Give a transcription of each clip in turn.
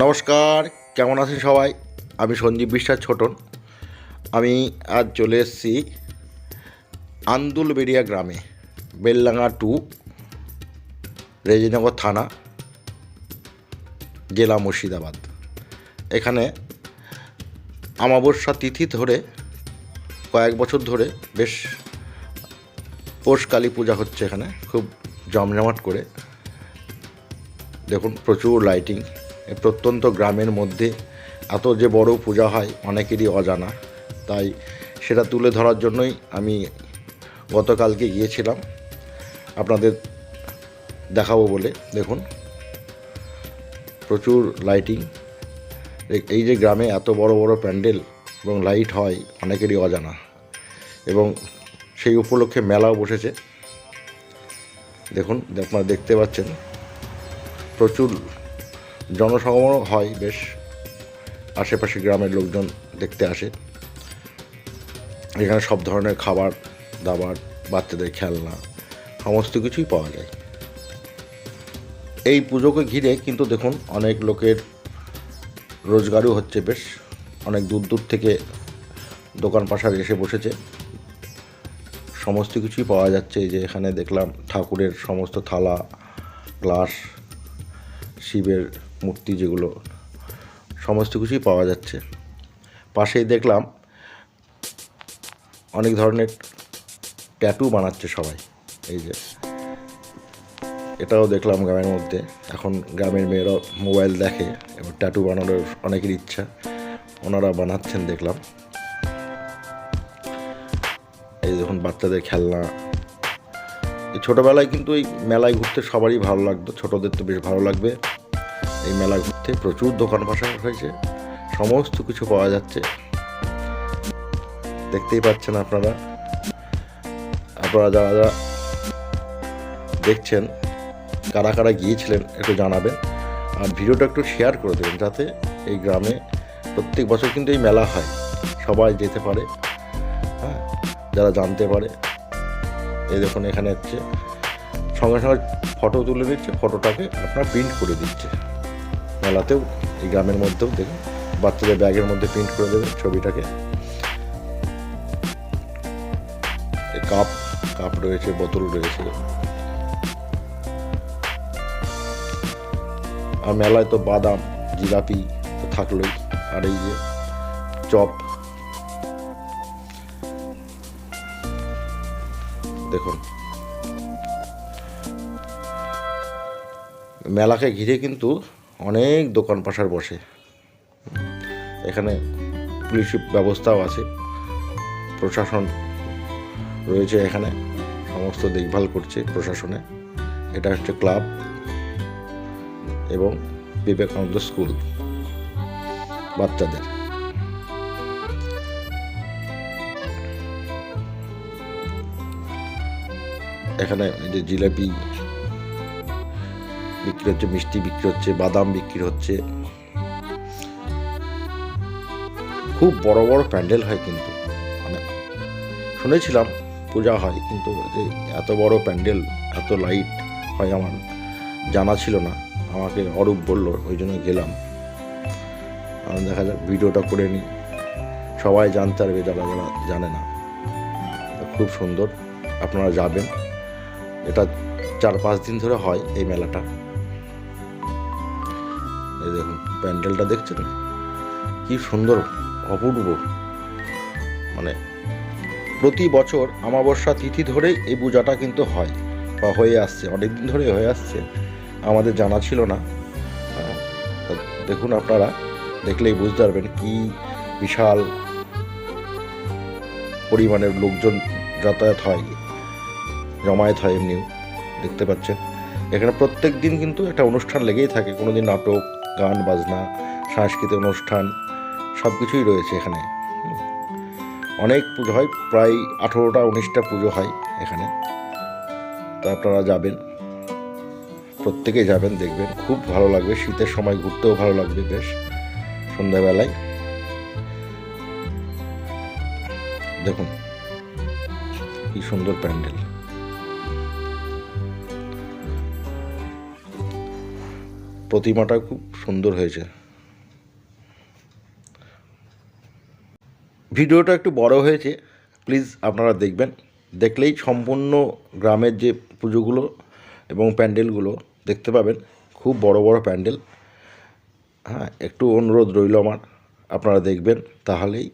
নমস্কার, কেমন আছেন সবাই? আমি সঞ্জীব বিশ্বাস ছোটন। আমি আজ চলে এসেছি আন্দুলবেড়িয়া গ্রামে বেললাঙ্গা টু, রেজিনগর থানা, জেলা মুর্শিদাবাদ। এখানে আমাবস্যা তিথি ধরে, কয়েক বছর ধরে বেশ পৌষ কালী পূজা হচ্ছে এখানে, খুব জমজমাট করে। দেখুন, প্রচুর লাইটিং প্রত্যন্ত গ্রামের মধ্যে এত যে বড় পূজা হয় অনেকেরই অজানা। তাই সেটা তুলে ধরার জন্যই আমি গতকালকে গিয়েছিলাম। আপনাদের দেখাবো বলে, দেখুন। প্রচুর লাইটিং। এই যে গ্রামে এত বড় বড় প্যান্ডেল এবং লাইট হয় অনেকেরই অজানা। এবং সেই উপলক্ষে মেলাও বসেছে। দেখুন, আপনারা দেখতে পাচ্ছেন। প্রচুর জনসমাগম হয় বেশ। আশেপাশে গ্রামের লোকজন দেখতে আসে। এখানে সব ধরনের খাবার, দাবার, বাচ্চাদের খেলনা, সমস্ত কিছুই পাওয়া যায়। এই পুজোকে ঘিরে কিন্তু দেখুন, অনেক লোকের রোজগারও হচ্ছে বেশ। অনেক দূর দূর থেকে দোকান পাশার এসে বসেছে। সমস্ত কিছুই পাওয়া যাচ্ছে। যে এখানে দেখলাম ঠাকুরের সমস্ত থালা, গ্লাস, শিবের মূর্তি যেগুলো, সমস্ত কিছুই পাওয়া যাচ্ছে। পাশেই দেখলাম অনেক ধরনের ট্যাটু বানাচ্ছে সবাই। এই যে, এটাও দেখলাম গ্রামের মধ্যে। এখন গ্রামের মেয়েরা মোবাইল দেখে, এবার ট্যাটু বানানোর অনেকের ইচ্ছা। ওনারা বানাচ্ছেন দেখলাম। এই দেখুন বাচ্চাদের খেলনা। ছোটোবেলায় কিন্তু এই মেলায় ঘুরতে সবারই ভালো লাগতো, ছোটোদের তো বেশ ভালো লাগবে। এই মেলা ঘুরতে প্রচুর দোকান পাশা হয়েছে। সমস্ত কিছু পাওয়া যাচ্ছে। দেখতেই পাচ্ছেন আপনারা। আপনারা যারা যারা দেখছেন, কারা কারা গিয়েছিলেন একটু জানাবেন। আর ভিডিওটা একটু শেয়ার করে দেবেন যাতে এই গ্রামে প্রত্যেক বছর কিন্তু এই মেলা হয়। সবাই যেতে পারে। হ্যাঁ যারা জানতে পারে। এই দেখুন এখানে হচ্ছে, সঙ্গে সঙ্গে ফটো তুলে দিচ্ছে। ফটোটাকে আপনার প্রিন্ট করে দিচ্ছে। মেলাতেও, এই গ্রামের মধ্যেও দেখুন, বাচ্চাদের ব্যাগের মধ্যে প্রিন্ট করে দেবে ছবিটাকে। কাপ কাপ রয়েছে, বোতল রয়েছে। আর মেলায় তো বাদাম, জিলাপি তো থাকলোই। আর এই যে চপ। দেখুন। মেলাকে ঘিরে কিন্তু অনেক দোকান পাশার বসে। এখানে পুলিশ ব্যবস্থাও আছে। প্রশাসন রয়েছে এখানে। সমস্ত দেখভাল করছে প্রশাসনে। এটা হচ্ছে ক্লাব এবং বিবেকানন্দ স্কুল বাচ্চাদের। এখানে যে জিলাপি বিক্রি হচ্ছে, মিষ্টি বিক্রি হচ্ছে, বাদাম বিক্রি হচ্ছে। খুব বড় বড় প্যান্ডেল হয় কিন্তু। মানে শুনেছিলাম পূজা হয়, কিন্তু যে এত বড় প্যান্ডেল, এত লাইট হয় আমার জানা ছিল না। আমাকে অরূপ বলল, ওই জন্য গেলাম। দেখা যাক, ভিডিওটা করে নিই। সবাই জানতে পারবে, যারা যারা জানে না। খুব সুন্দর, আপনারা যাবেন। এটা চার পাঁচ দিন ধরে হয় এই মেলাটা। প্যান্ডেলটা দেখছেন? কি সুন্দর, অপূর্ব। মানে প্রতি বছর অমাবস্যা তিথি ধরেই এই পূজাটা কিন্তু হয় বা হয়ে আসছে অনেক দিন ধরে হয়ে আসছে। আমাদের জানা ছিল না। দেখুন আপনারা, দেখলেই বুঝতে পারবেন কি বিশাল পরিমাণের লোকজন যাতায়াত হয়, জমায়েত হয় এমনিও, দেখতে পাচ্ছেন। এখানে প্রত্যেক দিন কিন্তু একটা অনুষ্ঠান লেগেই থাকে কোনো দিন নাটক গান, বাজনা, সাংস্কৃতিক অনুষ্ঠান সব কিছুই রয়েছে এখানে। অনেক পুজো হয়, প্রায় আঠেরোটা, উনিশটা পুজো হয় এখানে। তা আপনারা যাবেন। প্রত্যেকেই যাবেন, দেখবেন। খুব ভালো লাগবে, শীতের সময় ঘুরতেও ভালো লাগবে বেশ, সন্ধ্যাবেলায়। দেখুন, কি সুন্দর প্যান্ডেল। প্রতিমাটা খুব সুন্দর হয়েছে। ভিডিওটা একটু বড় হয়েছে, প্লিজ আপনারা দেখবেন। দেখলেই সম্পূর্ণ গ্রামের যে পুজোগুলো এবং প্যান্ডেলগুলো দেখতে পাবেন, খুব বড় বড় প্যান্ডেল। হ্যাঁ একটু অনুরোধ রইল আমার, আপনারা দেখবেন, তাহলেই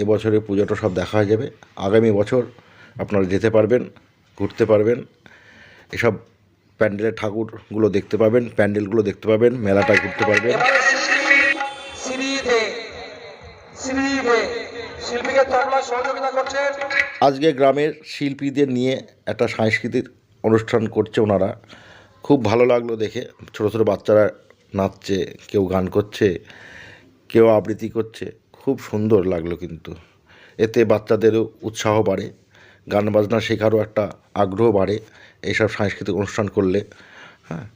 এবছরে পুজোটা সব দেখা হয়ে যাবে। আগামী বছর আপনারা যেতে পারবেন, ঘুরতে পারবেন, এসব প্যান্ডেলের ঠাকুরগুলো দেখতে পাবেন প্যান্ডেলগুলো দেখতে পাবেন মেলাটা ঘুরতে পারবেন। আজকে গ্রামের শিল্পীদের নিয়ে একটা সাংস্কৃতিক অনুষ্ঠান করছে ওনারা। খুব ভালো লাগল দেখে। ছোটো ছোটো বাচ্চারা নাচছে কেউ গান করছে কেউ আবৃত্তি করছে। খুব সুন্দর লাগল কিন্তু। এতে বাচ্চাদেরও উৎসাহ বাড়ে গান বাজনা শেখারও একটা আগ্রহ বাড়ে। এইসব সাংস্কৃতিক অনুষ্ঠান করলে হ্যাঁ?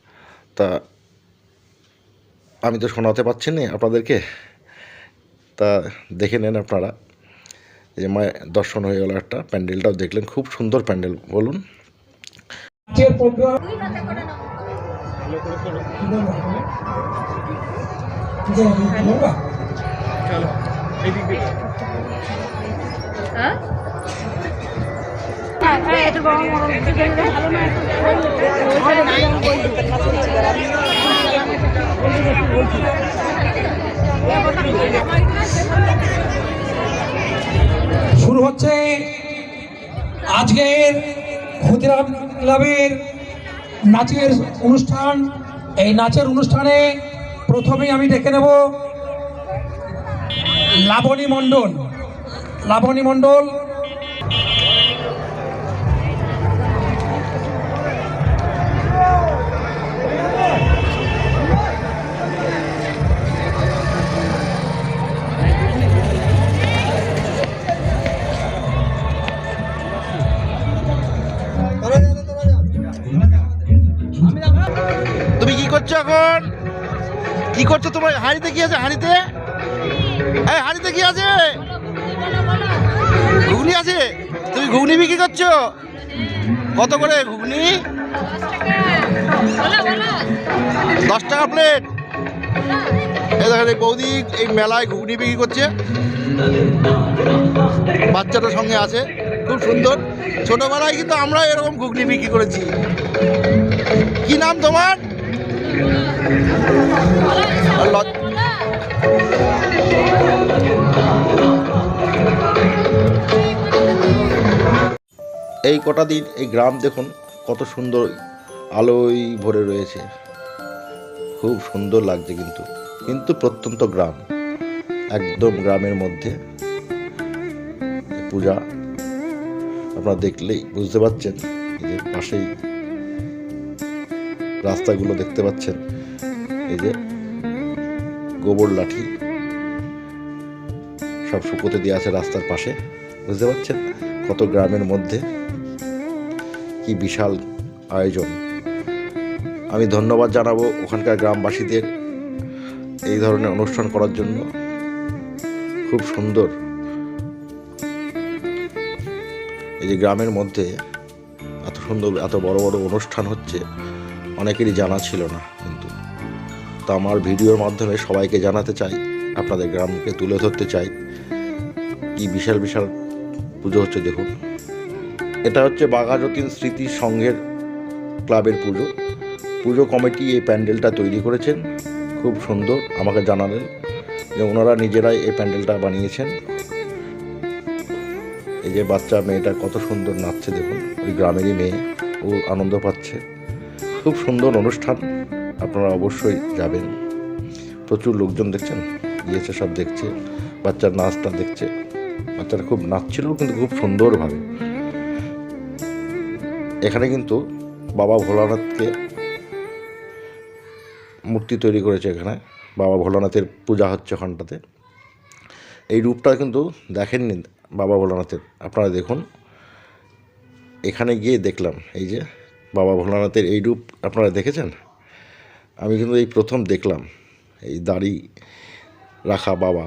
তা আমি তো শোনাতে পারছি না আপনাদেরকে। তা দেখে নেন আপনারা যে মায়ের দর্শন হয়ে গেল একটা প্যান্ডেলটাও দেখলেন, খুব সুন্দর প্যান্ডেল, বলুন। আজকের শুরু হচ্ছে আজকের ক্ষুদিরাম ক্লাবের নাচের অনুষ্ঠান। এই নাচের অনুষ্ঠানে প্রথমেই আমি ডেকে নেব লাবণী মণ্ডল। লাবণী মণ্ডল করছ এখন কি করছ তোমার? হাঁড়িতে কি আছে? হাঁড়িতে? এই হাঁড়িতে কি আছে? ঘুগনি আছে? তুমি ঘুগনি বিক্রি করছ? কত করে ঘুগনি? দশ টাকা প্লেট। এই এই বৌদি এই মেলায় ঘুগনি বিক্রি করছে। বাচ্চাটার সঙ্গে আছে। খুব সুন্দর। ছোটবেলায় কিন্তু আমরা এরকম ঘুগনি বিক্রি করেছি। কি নাম তোমার? এই কটা দিন এই গ্রাম দেখুন কত সুন্দর আলোয় ভরে রয়েছে। খুব সুন্দর লাগছে কিন্তু। কিন্তু প্রত্যন্ত গ্রাম, একদম গ্রামের মধ্যে পূজা আপনারা দেখলেই বুঝতে পারছেন যে পাশেই রাস্তাগুলো দেখতে পাচ্ছেন? এই যে গোবর লাঠি সব শুকোতে দিয়ে আছে রাস্তার পাশে। বুঝতে পারছেন কত গ্রামের মধ্যে? কি বিশাল আয়োজন। আমি ধন্যবাদ জানাব ওখানকার গ্রামবাসীদের এই ধরনের অনুষ্ঠান করার জন্য। খুব সুন্দর। এই যে গ্রামের মধ্যে এত সুন্দর, এত বড় বড় অনুষ্ঠান হচ্ছে। অনেকেরই জানা ছিল না কিন্তু। তো আমার ভিডিওর মাধ্যমে সবাইকে জানাতে চাই, আপনাদের গ্রামকে তুলে ধরতে চাই। কি বিশাল বিশাল পুজো হচ্ছে দেখুন। এটা হচ্ছে বাঘাযতীন স্মৃতি সংঘের ক্লাবের পুজো। পুজো কমিটি এই প্যান্ডেলটা তৈরি করেছেন। খুব সুন্দর আমাকে জানালেন যে ওনারা নিজেরাই এই প্যান্ডেলটা বানিয়েছেন। এই যে বাচ্চা মেয়েটা কত সুন্দর নাচছে দেখুন, ওই গ্রামেরই মেয়ে, ও আনন্দ পাচ্ছে। খুব সুন্দর অনুষ্ঠান। আপনারা অবশ্যই যাবেন। প্রচুর লোকজন দেখছেন, গিয়েছে, সব দেখছে, বাচ্চার নাচটা দেখছে। বাচ্চারা খুব নাচছিল, কিন্তু খুব সুন্দরভাবে। এখানে কিন্তু বাবা ভোলানাথকে মূর্তি তৈরি করেছে এখানে। বাবা ভোলানাথের পূজা হচ্ছে ওখানটাতে। এই রূপটা কিন্তু দেখেননি বাবা ভোলানাথের। আপনারা দেখুন। এখানে গিয়ে দেখলাম, এই যে বাবা ভোলানাথের এই রূপ আপনারা দেখেছেন? আমি কিন্তু এই প্রথম দেখলাম এই দাড়ি রাখা বাবা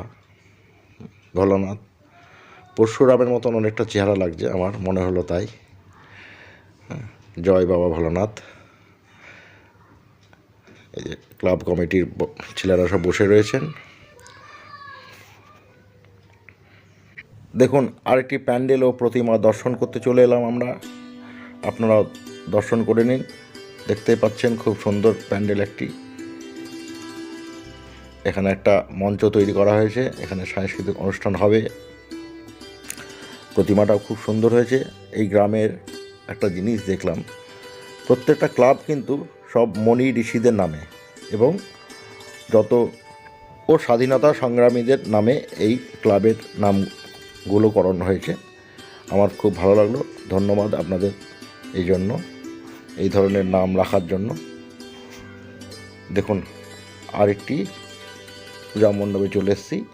ভোলানাথ। পরশুরামের মতন অনেকটা চেহারা লাগছে আমার মনে হলো তাই। হ্যাঁ, জয় বাবা ভোলানাথ। এই যে ক্লাব কমিটির ছেলেরা সব বসে রয়েছেন। দেখুন আরেকটি প্যান্ডেল ও প্রতিমা দর্শন করতে চলে এলাম আমরা। আপনারা দর্শন করে নিন। দেখতেই পাচ্ছেন খুব সুন্দর প্যান্ডেল একটি। এখানে একটা মঞ্চ তৈরি করা হয়েছে। এখানে সাংস্কৃতিক অনুষ্ঠান হবে। প্রতিমাটাও খুব সুন্দর হয়েছে। এই গ্রামের একটা জিনিস দেখলাম। প্রত্যেকটা ক্লাব কিন্তু সব মণি ঋষিদের নামে এবং যত ও স্বাধীনতা সংগ্রামীদের নামে এই ক্লাবের নামগুলো করণ হয়েছে। আমার খুব ভালো লাগল। ধন্যবাদ আপনাদের এই জন্য। এই ধরনের নাম রাখার জন্য। দেখুন, আরেকটি পূজা মণ্ডপে চলে এসেছি।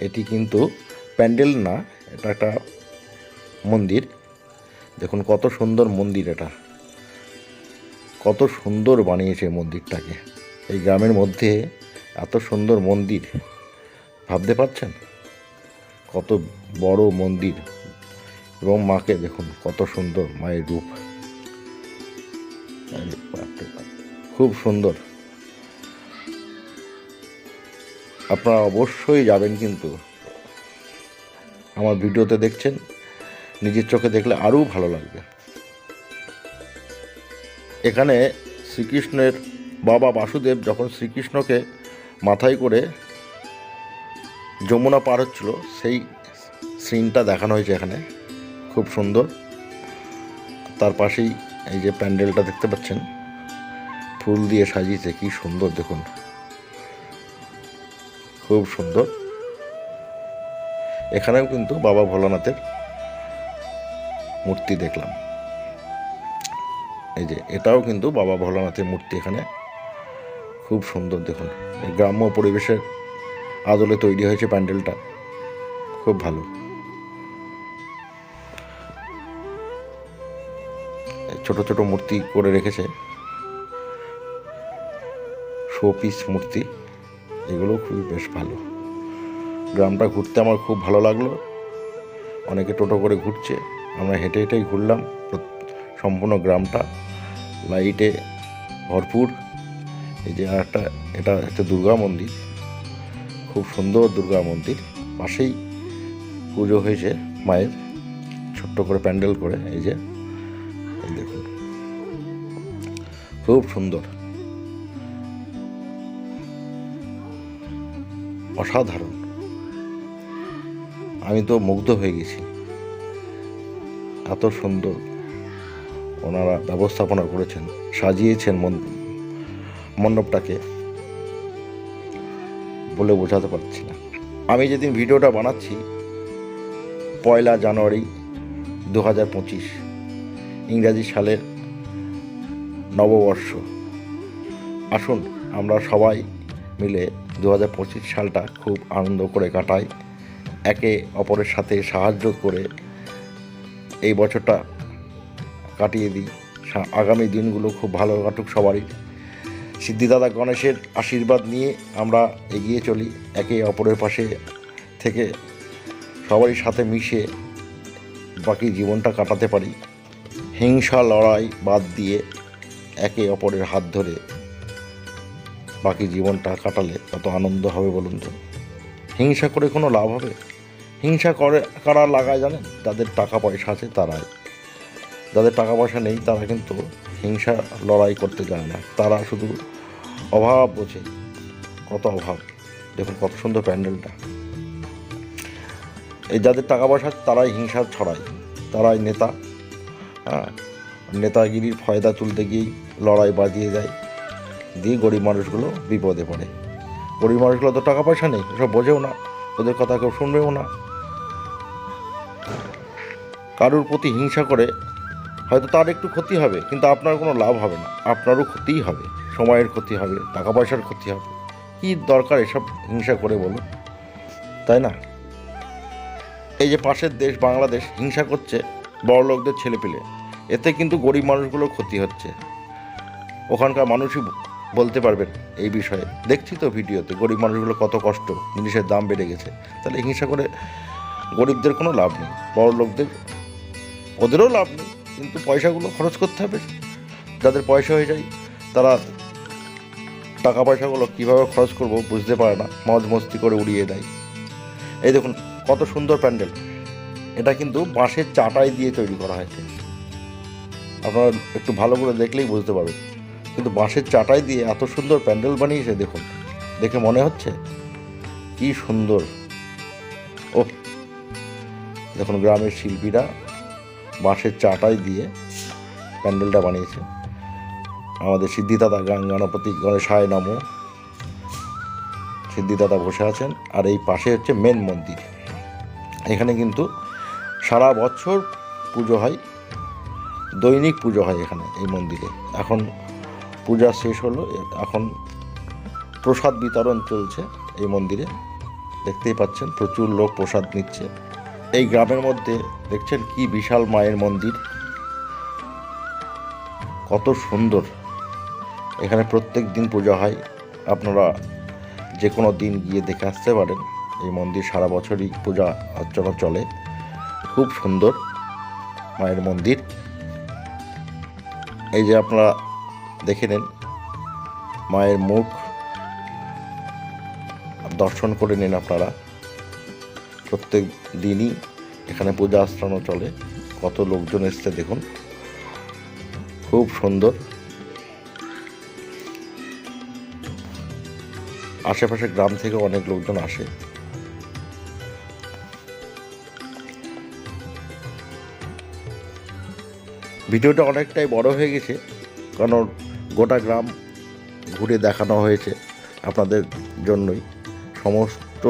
এটি কিন্তু প্যান্ডেল না, এটা একটা মন্দির। দেখুন, কত সুন্দর মন্দির এটা। কত সুন্দর বানিয়েছে মন্দিরটাকে। এই গ্রামের মধ্যে এত সুন্দর মন্দির, ভাবতে পারছেন? কত বড় মন্দির। এবং মাকে দেখুন, কত সুন্দর মায়ের রূপ। খুব সুন্দর। আপনারা অবশ্যই যাবেন কিন্তু। আমার ভিডিওতে দেখছেন, নিজের চোখে দেখলে আরও ভালো লাগবে। এখানে শ্রীকৃষ্ণের বাবা বাসুদেব যখন শ্রীকৃষ্ণকে মাথায় করে যমুনা পার হচ্ছিল, সেই সিনটা দেখানো হয়েছে এখানে। খুব সুন্দর। তার পাশেই এই যে প্যান্ডেলটা দেখতে পাচ্ছেন। ফুল দিয়ে সাজিয়েছে, কি সুন্দর, দেখুন। খুব সুন্দর। এখানেও কিন্তু বাবা ভোলানাথের মূর্তি দেখলাম। এই যে, এটাও কিন্তু বাবা ভোলানাথের মূর্তি এখানে। খুব সুন্দর, দেখুন। গ্রাম্য পরিবেশের আদলে তৈরি হয়েছে প্যান্ডেলটা। খুব ভালো। ছোট ছোট মূর্তি করে রেখেছে। শো পিস মূর্তি এগুলো খুবই বেশ ভালো। গ্রামটা ঘুরতে আমার খুব ভালো লাগল। অনেকে টোটো করে ঘুরছে, আমরা হেঁটে হেঁটেই ঘুরলাম সম্পূর্ণ গ্রামটা। লাইটে ভরপুর। এই যে একটা এটা একটা দুর্গা মন্দির। খুব সুন্দর দুর্গা মন্দির। পাশেই পুজো হয়েছে মায়ের, ছোট্ট করে প্যান্ডেল করে, এই যে দেখুন। খুব সুন্দর। অসাধারণ। আমি তো মুগ্ধ হয়ে গেছি। এত সুন্দর ওনারা ব্যবস্থাপনা করেছেন, সাজিয়েছেন মণ্ডপটাকে বলে বোঝাতে পারছি না। আমি যেদিন ভিডিওটা বানাচ্ছি, পয়লা জানুয়ারি দু হাজার পঁচিশ, ইংরাজি সালের নববর্ষ। আসুন, আমরা সবাই মিলে দু হাজার পঁচিশ সালটা খুব আনন্দ করে কাটাই একে অপরের সাথে সাহায্য করে এই বছরটা কাটিয়ে দিই। আগামী দিনগুলো খুব ভালো কাটুক সবারই। সিদ্ধিদাদা গণেশের আশীর্বাদ নিয়ে আমরা এগিয়ে চলি, একে অপরের পাশে থেকে সবারই সাথে মিশে বাকি জীবনটা কাটাতে পারি। হিংসা, লড়াই বাদ দিয়ে একে অপরের হাত ধরে বাকি জীবনটা কাটালে কত আনন্দ হবে বলুন তো? হিংসা করে কোনো লাভ হবে? হিংসা করে কারা লাগায় জানেন? যাদের টাকা পয়সা আছে তারাই। যাদের টাকা পয়সা নেই তারা কিন্তু হিংসা লড়াই করতে যায় না। তারা শুধু অভাব বোঝে। কত অভাব। দেখুন কত সুন্দর প্যান্ডেলটা। এই যাদের টাকা পয়সা তারাই হিংসা ছড়ায়। তারাই নেতা। হ্যাঁ নেতাগিরির ফয়দা তুলতে গিয়েই লড়াই বাজিয়ে দেয় দিয়ে গরিব মানুষগুলো বিপদে পড়ে। গরিব মানুষগুলো তো টাকা পয়সা নেই সব বোঝেও না। ওদের কথা কেউ শুনবেও না। কারোর প্রতি হিংসা করে হয়তো তার একটু ক্ষতি হবে, কিন্তু আপনার কোনো লাভ হবে না। আপনারও ক্ষতিই হবে, সময়ের ক্ষতি হবে, টাকা পয়সার ক্ষতি হবে। কি দরকার এসব হিংসা করে বলুন? তাই না? এই যে পাশের দেশ বাংলাদেশ হিংসা করছে বড় লোকদের ছেলে পেলে এতে কিন্তু গরিব মানুষগুলোর ক্ষতি হচ্ছে। ওখানকার মানুষই বলতে পারবেন এই বিষয়ে। দেখছি তো ভিডিওতে গরিব মানুষগুলো কত কষ্ট, জিনিসের দাম বেড়ে গেছে। তাহলে হিংসা করে গরিবদের কোনো লাভ নেই, বড় লোকদের, ওদেরও লাভ নেই, কিন্তু পয়সাগুলো খরচ করতে হবে। যাদের পয়সা হয়ে যায়, তারা টাকা পয়সাগুলো কীভাবে খরচ করব বুঝতে পারে না, মজ মস্তি করে উড়িয়ে দেয়। এই দেখুন, কত সুন্দর প্যান্ডেল। এটা কিন্তু বাঁশের চাটাই দিয়ে তৈরি করা হয়েছে। আপনারা একটু ভালো করে দেখলেই বুঝতে পারবেন। কিন্তু বাঁশের চাটাই দিয়ে এত সুন্দর প্যান্ডেল বানিয়েছে, দেখুন। দেখে মনে হচ্ছে কি সুন্দর। ও দেখুন, গ্রামের শিল্পীরা বাঁশের চাটাই দিয়ে প্যান্ডেলটা বানিয়েছে। আমাদের সিদ্ধিদাদা গান গণপতি গণেশায় নম। সিদ্ধিদাদা বসে আছেন, আর এই পাশে হচ্ছে মেন মন্দির। এখানে কিন্তু সারা বছর পুজো হয়, দৈনিক পুজো হয় এখানে, এই মন্দিরে। এখন পূজা শেষ হলো এখন প্রসাদ বিতরণ চলছে এই মন্দিরে। দেখতেই পাচ্ছেন প্রচুর লোক প্রসাদ নিচ্ছে। এই গ্রামের মধ্যে দেখছেন কি বিশাল মায়ের মন্দির। কত সুন্দর। এখানে প্রত্যেক দিন পূজা হয়। আপনারা যে কোনো দিন গিয়ে দেখে আসতে পারেন। এই মন্দির সারা বছরই পূজা অর্চনা চলে। খুব সুন্দর মায়ের মন্দির। এই যে আপনারা দেখে নেন। মায়ের মুখ দর্শন করে নিন আপনারা। প্রত্যেক দিনই এখানে পূজা আশ্রমও চলে। কত লোকজন এসছে দেখুন। খুব সুন্দর। আশেপাশে গ্রাম থেকে অনেক লোকজন আসে। ভিডিওটা অনেকটাই বড় হয়ে গেছে, কারণ গোটা গ্রাম ঘুরে দেখানো হয়েছে আপনাদের জন্যই। সমস্ত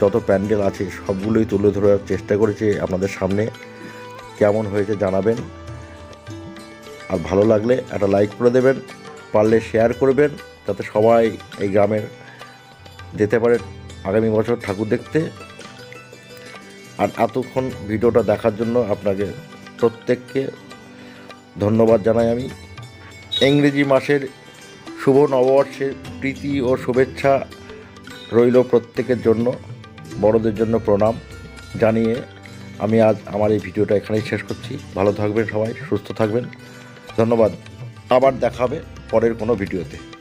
যত প্যান্ডেল আছে সবগুলোই তুলে ধরার চেষ্টা করেছি আপনাদের সামনে। কেমন হয়েছে জানাবেন। আর ভালো লাগলে একটা লাইক করে দেবেন, পারলে শেয়ার করবেন, যাতে সবাই এই গ্রামের যেতে পারে আগামী বছর ঠাকুর দেখতে। আর এতক্ষণ ভিডিওটা দেখার জন্য আপনাকে প্রত্যেককে ধন্যবাদ জানাই আমি। ইংরেজি মাসের শুভ নববর্ষের প্রীতি ও শুভেচ্ছা রইল প্রত্যেকের জন্য, বড়দের জন্য প্রণাম জানিয়ে আমি আজ আমার এই ভিডিওটা এখানেই শেষ করছি। ভালো থাকবেন সবাই, সুস্থ থাকবেন। ধন্যবাদ। আবার দেখাবে পরের কোনো ভিডিওতে।